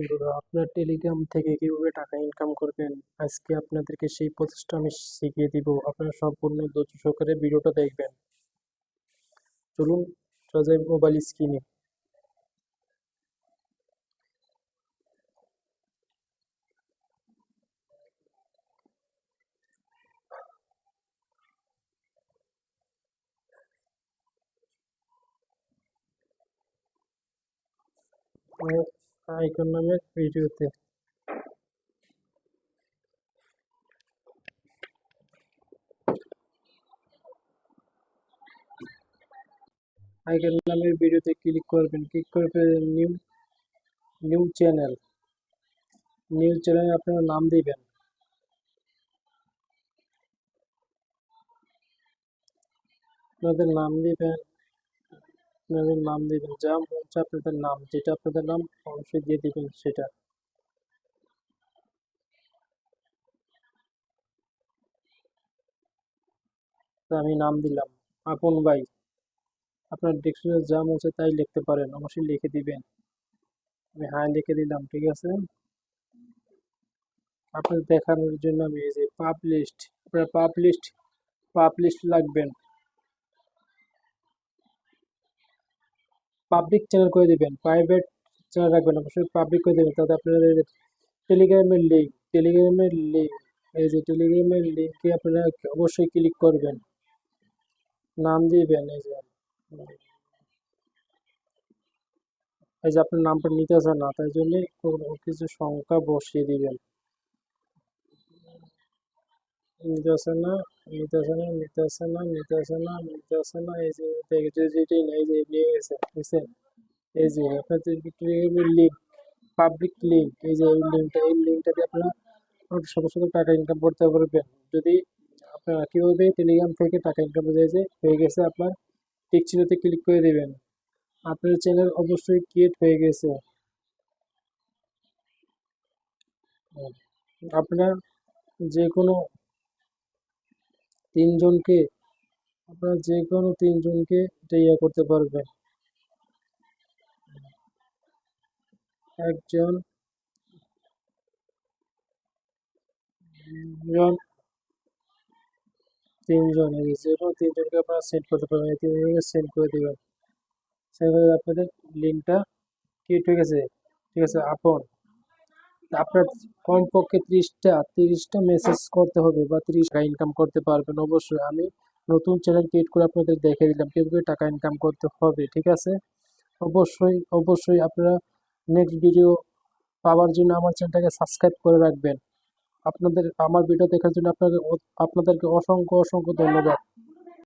বন্ধুরা, আপনার টেলিগ্রাম থেকে কীভাবে টাকা ইনকাম করবেন? আজকে আপনাদেরকে সেই প্রচেষ্টা আমি শিখিয়ে দিব। আপনারা সম্পূর্ণ ধৈর্য সহকারে ভিডিওটা দেখবেন। চলুন, চলে মোবাইল স্ক্রিনে আইকন নামের ভিডিওতে আইকন নামের ভিডিওতে ক্লিক করবেন ক্লিক করবে নিউ নিউ চ্যানেল নিউ চ্যানেলে আপনারা নাম দিবেন। আপনাদের নাম দিবেন আপনাদের নাম দিবেন, যা হচ্ছে আপনাদের নাম, যেটা আপনাদের নাম, অবশ্যই দিয়ে দিবেন সেটা। আমি নাম দিলাম। আপন ভাই, আপনার ডিকশনারি যা মনে তাই লিখতে পারেন, অবশ্যই লিখে দিবেন। আমি হাই লিখে দিলাম, ঠিক আছে? আপনাদের দেখানোর জন্য আমি এই যে পাবলিশড আপনার পাবলিশড পাবলিশড লাগবেন। পাবলিক চ্যানেল করে দিবেন প্রাইভেট চ্যানেল রাখবেন, অবশ্যই পাবলিক করে দেবেন, তাতে আপনাদের টেলিগ্রামের লিঙ্ক টেলিগ্রামের লিঙ্ক এই যে টেলিগ্রামের লিঙ্কে আপনারা অবশ্যই ক্লিক করবেন। নাম দিবেন, এই যে এই যে আপনার নামটা নিতে নিতেছে না, তাই জন্য কোনো কিছু সংখ্যা বসিয়ে দিবেন। নিতেছে না নিতেছে না নিতেছে না নিতেছে না নিতেছে না এই যে না এই যে নিয়ে গেছে বুঝছেন এই যে আপনাদের লিঙ্ক পাবলিক লিঙ্ক এই যে এই লিঙ্কটা এই লিঙ্কটা দিয়ে আপনারা সাথে সাথে টাকা ইনকাম করতে পারবেন যদি আপনারা কীভাবে টেলিগ্রাম থেকে টাকা ইনকাম হয়ে যে হয়ে গেছে আপনার টিক চিহ্নতে ক্লিক করে দেবেন। আপনার চ্যানেল অবশ্যই ক্রিয়েট হয়ে গেছে। আপনার যে কোনো তিনজনকে, আপনারা যে কোনো তিনজনকে এটা ইয়ে করতে পারবেন। একজন জন তিনজন, এই যে কোনো তিনজনকে আপনারা সেন্ড করতে পারবেন তিনজনকে সেন্ড করে দেবেন। সেন্ড করে আপনাদের লিঙ্কটা ক্রিয়েট হয়ে গেছে। ঠিক আছে, আপন। আপনার কমপক্ষে ত্রিশটা, তিরিশটা মেসেজ করতে হবে বা তিরিশ টাকা ইনকাম করতে পারবেন। অবশ্যই আমি নতুন চ্যানেল ক্রিয়েট করে আপনাদের দেখে দিলাম কীভাবে টাকা ইনকাম করতে হবে, ঠিক আছে? অবশ্যই অবশ্যই আপনারা নেক্সট ভিডিও পাওয়ার জন্য আমার চ্যানেলটাকে সাবস্ক্রাইব করে রাখবেন। আপনাদের, আমার ভিডিও দেখার জন্য আপনাদের আপনাদেরকে অসংখ্য অসংখ্য ধন্যবাদ।